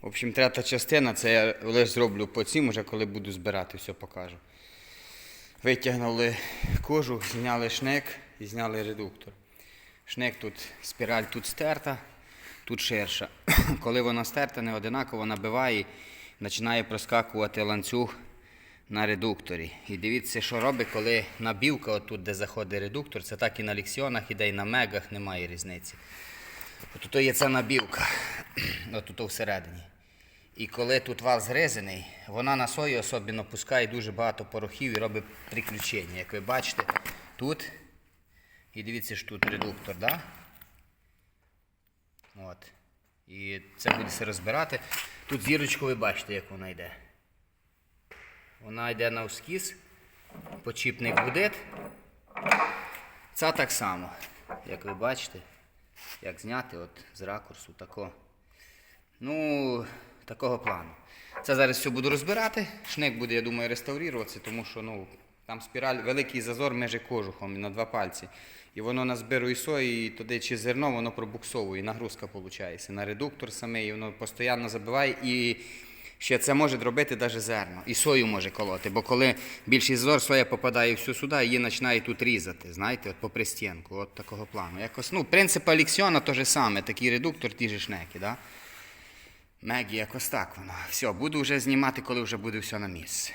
В общем, третя частина, це я лише зроблю по цим, уже коли буду збирати, все покажу. Витягнули кожух, зняли шнек і зняли редуктор. Шнек тут, спіраль тут стерта, тут ширша. Коли вона стерта, не одинаково набиває і починає проскакувати ланцюг на редукторі. І дивіться, що робить, коли набівка, отут, де заходить редуктор, це так і на ліксіонах, іде і на мегах, немає різниці. Тут є ця набівка, от тут всередині. І коли тут вал згризаний, вона на сою особливо пускає дуже багато порохів і робить приключення. Як ви бачите, тут, і дивіться, що тут редуктор, да? От. І це буде все розбирати. Тут зірочку ви бачите, як вона йде. Вона йде на ускіз, почіпник гудить. Це так само, як ви бачите, як зняти от з ракурсу тако. Ну, такого плану. Це зараз все буду розбирати. Шнек буде, я думаю, реставруватися, тому що ну, там спіраль, великий зазор межі кожухом на два пальці. І воно на збиру і сої, і туди чи зерно, воно пробуксовує, нагрузка виходить. На редуктор саме, і воно постійно забиває. І ще це може робити навіть зерно. І сою може колоти. Бо коли більшість зор соя попадає всю сюди, її починає тут різати, знаєте, от попри стінку, от такого плану. Якось, ну, принцип Аліксіона то же саме, такий редуктор, ті ж шнеки. Да? Мегі, якось так воно. Все, буду вже знімати, коли вже буде все на місці.